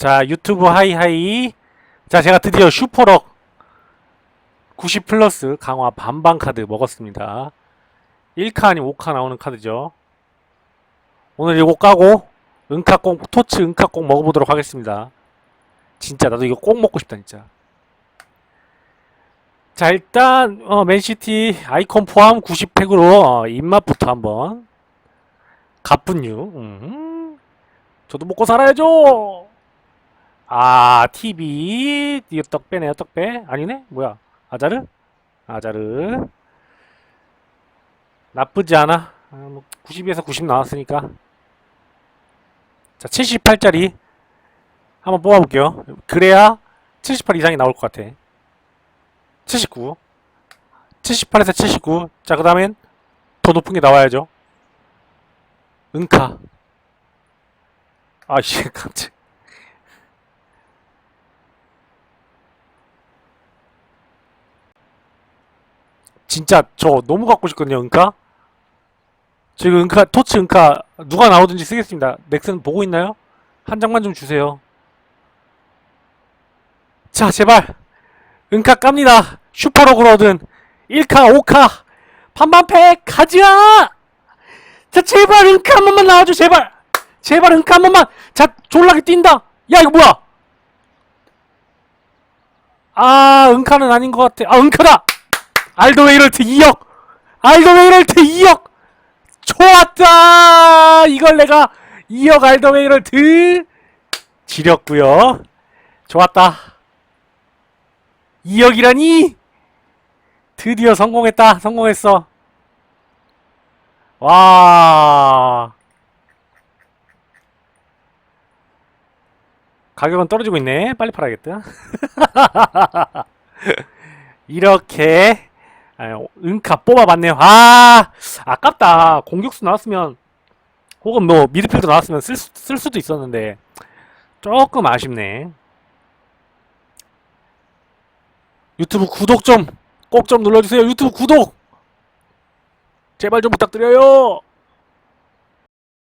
자, 유튜브 하이하이. 자, 제가 드디어 슈퍼럭 90 플러스 강화 반반 카드 먹었습니다. 1카 아니면 5카 나오는 카드죠. 오늘 이거 까고 은카 꼭 토치 은카 꼭 먹어보도록 하겠습니다. 진짜 나도 이거 꼭 먹고 싶다 진짜. 자 일단 어, 맨시티 아이콘 포함 90팩으로 어, 입맛부터 한번 가뿐유. 음. 저도 먹고 살아야죠. 아 TV 이거 떡배네요 떡배 아니네 뭐야 아자르 아자르 나쁘지 않아. 아, 뭐 90에서 90 나왔으니까. 자, 78짜리 한번 뽑아볼게요. 그래야 78 이상이 나올 것 같아. 79. 78에서 79. 자, 그 다음엔 더 높은 게 나와야죠. 은카. 아씨, 깜짝. 진짜 저 너무 갖고 싶거든요, 은카. 지금 은카, 토치 은카 누가 나오든지 쓰겠습니다. 넥슨 보고 있나요? 한 장만 좀 주세요. 자, 제발. 은카 깝니다. 슈퍼로그로 얻은 1카, 5카. 반반팩 가자! 자, 제발 은카 한 번만 나와줘, 제발! 제발 은카 한 번만! 자, 졸라게 뛴다! 야, 이거 뭐야! 아, 은카는 아닌 것 같아. 아, 은카다! 알도 웨이럴트 2억! 알도 웨이럴트 2억! 좋았다! 이걸 내가 2억 알더웨이럴트 지렸구요. 좋았다. 2억이라니? 드디어 성공했다. 성공했어. 와. 가격은 떨어지고 있네. 빨리 팔아야겠다. 이렇게 아, 은카 뽑아봤네요. 아, 아깝다. 공격수 나왔으면, 혹은 뭐, 미드필더 나왔으면 쓸, 수- 쓸 수도 있었는데, 조금 아쉽네. 유튜브 구독 좀, 꼭 좀 눌러주세요. 유튜브 구독! 제발 좀 부탁드려요!